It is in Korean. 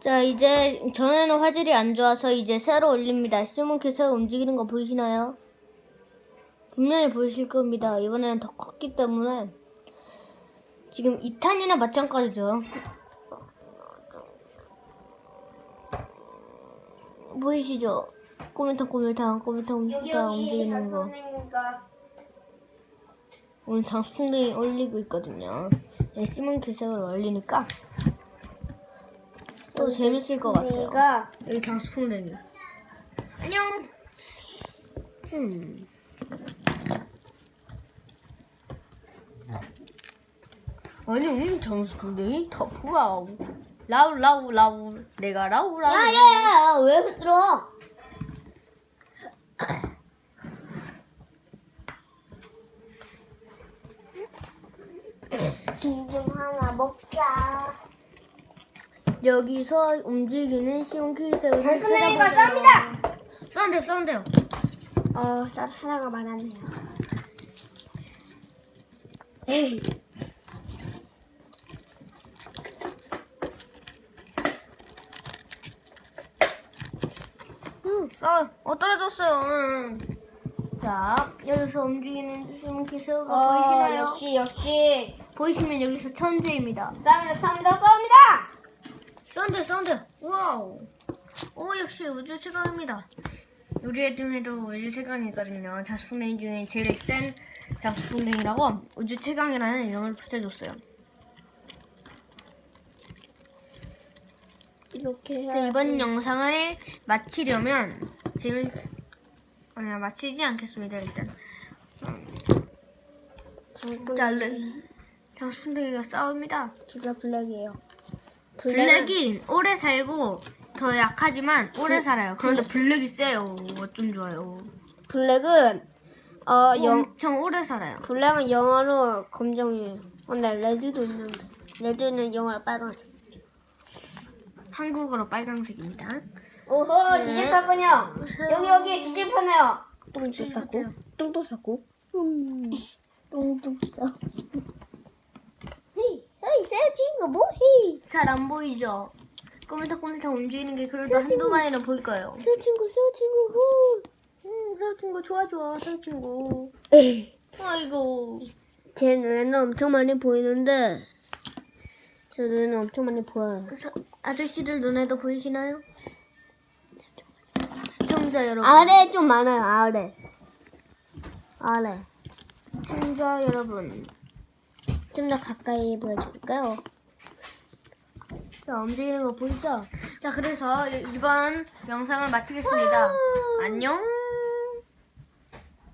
자, 이제 전에는 화질이 안 좋아서 이제 새로 올립니다. 시몬캐서 움직이는 거 보이시나요? 분명히 보이실 겁니다. 이번에는 더 컸기 때문에 지금 2탄이나 마찬가지죠. 보이시죠? 꼬물탕 꼬물탕 꼬물탕 꼬물탕 움직이는 거. 오늘 장수풍뎅이 올리고 있거든요. 네, 시몬 캐서를 올리니까 또 재밌을 것 같아요. 내가 여기 장수풍뎅이. 안녕. 음. 아니 오늘 장수풍뎅이 터프 와우. 라우 라우 라우 내가 라우 라우. 야야야 왜 흔들어? 김 좀 하나 먹자. 여기서 움직이는 시몬 캐서를 장수풍뎅이가 쌉니다. 쏜대요 쏜대요. 어, 쌀 하나가 많았네요. 에이. 아, 어 떨어졌어요. 응. 자, 여기서 움직이는 시몬 캐서가 어, 보이시나요? 역시 역시 보이시면 여기서 천재입니다. 싸움이다 싸움이다 싸움이다. 썬데 썬데 와우. 오 역시 우주 최강입니다. 우리 애들에도 우주 최강이거든요. 자수풍뎅이 중에 제일 센 자수풍뎅이라고 우주 최강이라는 이름을 붙여줬어요. 이렇게 자, 해야 이번 영상을 마치려면 재밌 아니야 마치지 않겠습니다 일단. 자 레- 자수풍뎅이가 싸웁니다. 두개 블랙이에요. 블랙이 오래 살고 더 약하지만 오래 살아요 그런데 블랙이 세요 어쩜 좋아요 블랙은 어 영. 엄청 오래 살아요. 블랙은 영어로 검정이에요. 근데 레드도 있는데 레드는 영어로 빨간색. 한국어로 빨간색입니다. 오호 네. 뒤집혔군요. 여기 여기 뒤집혔네요. 똥도 똥도 쌌고. 음. 똥도 싸. 헤이 헤이 새 친구 뭐해? 잘 안 보이죠? 꼬물딱꼬물딱 움직이는 게 그래도 새. 한두 마리는 보일 거예요. 새 친구 새 친구 후. 음, 새 친구 좋아 좋아, 새 친구. 에이. 아이고. 제 눈에는 엄청 많이 보이는데 제 눈에는 엄청 많이 보여요. 서- 아저씨들 눈에도 보이시나요? 시청자 여러분. 아래 좀 많아요. 아래. 아래. 시청자 여러분. 좀 더 가까이 보여줄까요? 자, 움직이는 거 보이죠? 자, 그래서 이번 영상을 마치겠습니다. 안녕.